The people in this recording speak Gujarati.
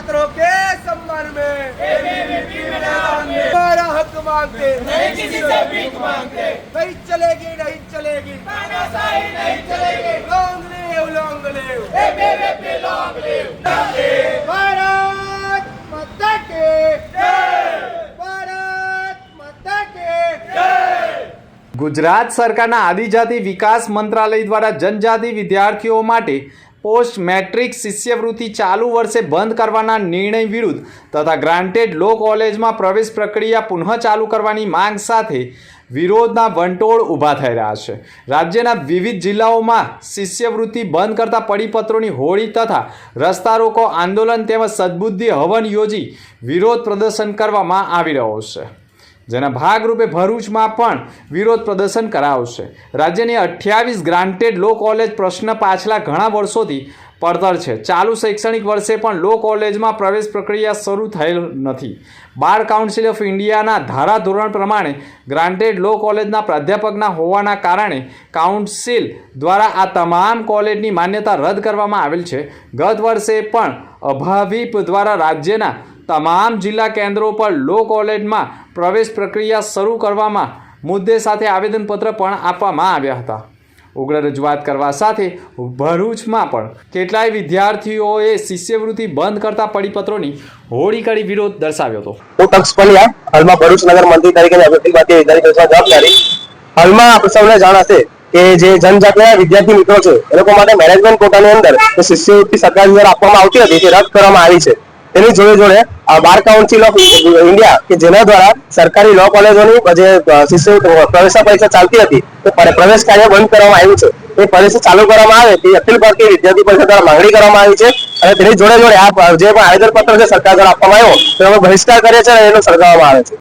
छात्रों के सम्मान में हमारा हक मांगते नहीं किसी से भीख मांगते नहीं चलेगी नहीं चलेगी नहीं चलेगी long live long live Bharat Mata के भारत माता के ગુજરાત સરકારના આદિજાતિ વિકાસ મંત્રાલય દ્વારા જનજાતિ વિદ્યાર્થીઓ માટે post matric શિષ્યવૃત્તિ ચાલુ વર્ષે બંધ કરવાના નિર્ણય વિરુદ્ધ તથા ગ્રાન્ટેડ લો કોલેજમાં પ્રવેશ પ્રક્રિયા પુનઃ ચાલુ કરવાની માંગ સાથે વિરોધના વંટોળ ઊભા થઈ રહ્યા છે. રાજ્યના વિવિધ જિલ્લાઓમાં શિષ્યવૃત્તિ બંધ કરતા પરિપત્રોની હોળી તથા રસ્તા રોકો આંદોલન તેમજ સદબુદ્ધિ હવન યોજી વિરોધ પ્રદર્શન કરવામાં આવી રહ્યો છે. જેના ભાગરૂપે ભરૂચમાં પણ વિરોધ પ્રદર્શન કરાવશે. રાજ્યની અઠ્યાવીસ ગ્રાન્ટેડ લો કોલેજ પ્રશ્ન પાછલા ઘણા વર્ષોથી પડતર છે. ચાલુ શૈક્ષણિક વર્ષે પણ લો કોલેજમાં પ્રવેશ પ્રક્રિયા શરૂ થયેલ નથી. બાર કાઉન્સિલ ઓફ ઇન્ડિયાના ધારાધોરણ પ્રમાણે ગ્રાન્ટેડ લો કોલેજના પ્રાધ્યાપકના હોવાના કારણે કાઉન્સિલ દ્વારા આ તમામ કોલેજની માન્યતા રદ કરવામાં આવેલ છે. ગત વર્ષે પણ અભાવીપ દ્વારા રાજ્યના તમામ જિલ્લા કેન્દ્રો પર લો કોલેજમાં પ્રવેશ પ્રક્રિયા શરૂ કરવામાં મુદ્દે સાથે આવેદનપત્ર પણ આપવામાં આવ્યા હતા. ઉગ્ર રજૂઆત કરવા સાથે ભરૂચમાં પણ કેટલાય વિદ્યાર્થીઓએ શિષ્યવૃત્તિ બંધ કરતા પરિપત્રોની હોળી કરી વિરોધ દર્શાવ્યો હતો. હું તક્ષ હાલમાં ભરૂચ નગર મંત્રી તરીકે અભિવૃદ્ધિ અધિકારી તરીકે જવાબદારી. હાલમાં આપ સૌને જાણ હશે કે જે જનજાતિના વિદ્યાર્થી મિત્રો છે, એ લોકો માટે મેનેજમેન્ટ કોટાની અંદર શિષ્યવૃત્તિ સરકાર દ્વારા આપવામાં આવતી હતી તે રદ કરવામાં આવી છે. તેની જોડે જોડે બાર કાઉન્સિલ ઓફ ઇન્ડિયા કે જેના દ્વારા સરકારી લો કોલેજોની જે શિષ્ય, પ્રવેશ પરીક્ષા ચાલતી હતી, તે પર- પ્રવેશ કાર્ય બંધ કરવામાં આવ્યું છે. એ પરીક્ષા ચાલુ કરવામાં આવે, તે અખિલ ભારતીય વિદ્યાર્થી પરિષદ દ્વારા માંગણી કરવામાં આવી છે. અને તેની જોડે જોડે આ જે પણ આવેદન પત્ર છે સરકાર દ્વારા આપવામાં આવ્યો તેનો બહિષ્કાર કરે છે અને એનો સળગાવવામાં આવે છે.